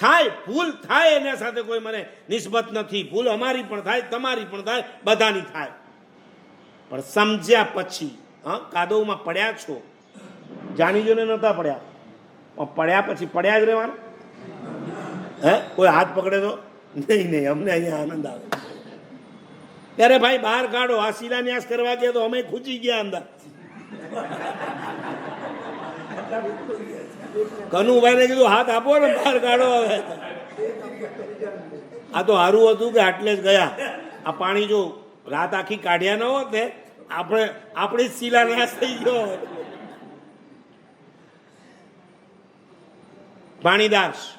થાય, ભૂલ થાય એના સાથે કોઈ મને નિસ્બત નથી. ભૂલ અમારી પણ થાય, તમારી પણ થાય, બધાની થાય. પણ સમજ્યા પછી, હા, કાદવમાં પડ્યા છો. જાણી જોઈને નહોતા પડ્યા. પણ પડ્યા પછી પડ્યા જ રહેવાના. હે, કોઈ હાથ પકડે તો? નહીં નહીં, અમને અહીંયા આનંદ આવે. ત્યારે ભાઈ બહાર કાઢો, આ શિલાન્યાસ કરવા ગયા તો અમે ખૂચી ગયા અંદર. કનુભાઈને કીધું, હાથ આપો ને, બહાર કાઢો હવે. આ તો સારું હતું કે આટલે જ ગયા. આ પાણી જો રાત આખી કાઢ્યા ન હોત ને, આપણે, આપણી જ શિલાન્યાસ થઈ ગયો પાણીદાસ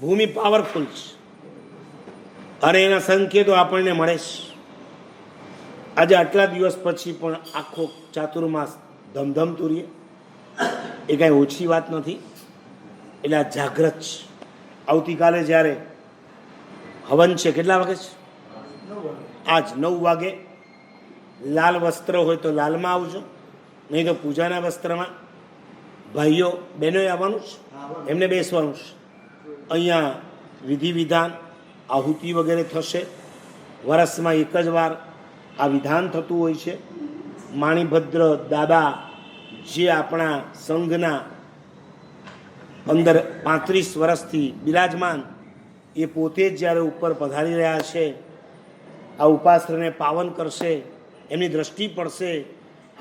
ભૂમિ પાવરફુલ છે. અને એના સંકેતો આપણને મળે છે. આજે આટલા દિવસ પછી પણ આખો ચાતુર્માસ ધમધમતું રહીએ એ કાંઈ ઓછી વાત નથી. એટલે આ જાગ્રત છે. આવતીકાલે જ્યારે હવન છે, કેટલા વાગે છે? આજ નવ વાગે. લાલ વસ્ત્ર હોય તો લાલમાં આવજો. નહીં તો પૂજાના વસ્ત્રમાં. ભાઈઓ, બહેનોએ આવવાનું છે? એમને બેસવાનું છે. અહીંયા વિધિ વિધાન આહુતિ વગેરે થશે. વર્ષમાં એક જ વાર આ વિધાન થતું હોય છે. માણીભદ્ર દાદા જે આપણા સંઘના અંદર પાંત્રીસ વર્ષથી બિરાજમાન, એ પોતે જ જ્યારે ઉપર પધારી રહ્યા છે, આ ઉપાશ્રને પાવન કરશે, એમની દ્રષ્ટિ પડશે.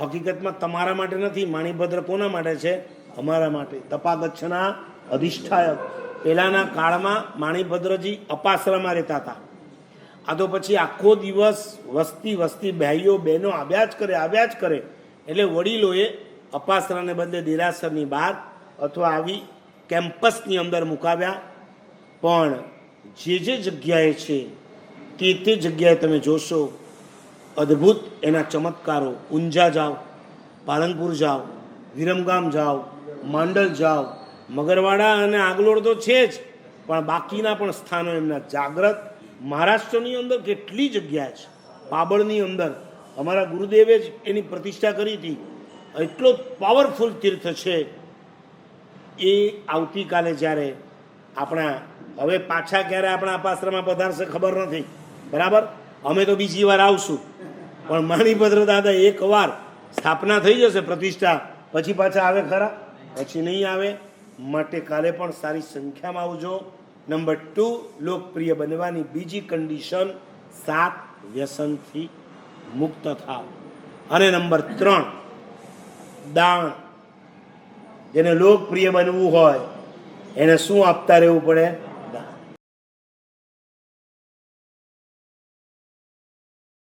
હકીકતમાં તમારા માટે નથી માણીભદ્ર કોના માટે છે? અમારા માટે. તપાગચ્છના અધિષ્ઠાયક. પહેલાંના કાળમાં માણીભદ્રજી અપાશ્રમમાં રહેતા હતા. આ તો પછી આખો દિવસ વસ્તી વસ્તી ભાઈઓ બહેનો આવ્યા જ કરે, આવ્યા જ કરે. એટલે વડીલોએ અપાસરાને બદલે દેરાસરની બહાર અથવા આવી કેમ્પસની અંદર મુકાવ્યા. પણ જે જે જગ્યાએ છે, તે તે જગ્યાએ તમે જોશો, અદ્ભુત એના ચમત્કારો. ઊંઝા જાઓ, પાલનપુર જાઓ, વિરમગામ જાઓ, માંડલ જાઓ. મગરવાડા અને આગલોડ તો છે જ, પણ બાકીના પણ સ્થાનો એમના જાગ્રત. મહારાષ્ટ્રની અંદર કેટલી જગ્યા છે? પાબળની અંદર. અમારા ગુરુદેવે જ એની પ્રતિષ્ઠા કરી હતી. એટલો પાવરફુલ તીર્થ છે એ આવતીકાલે જ્યારે આપણા, હવે પાછા ક્યારે આપણા અપાશ્રમમાં પધારશે ખબર નથી. બરાબર? અમે તો બીજી વાર આવશું. પણ માણીભદ્ર દાદા એકવાર સ્થાપના થઈ જશે પ્રતિષ્ઠા. પછી પાછા આવે ખરા? પછી નહીં આવે. માટે કાલે પણ સારી સંખ્યામાં આવજો. નંબર ટુ, લોકપ્રિય બનવાની બીજી કન્ડિશન સાત વ્યસનથી મુક્ત થાવ. અને નંબર ત્રણ દાણ. જેને લોકપ્રિય બનવું હોય એને શું આપતા રહેવું પડે?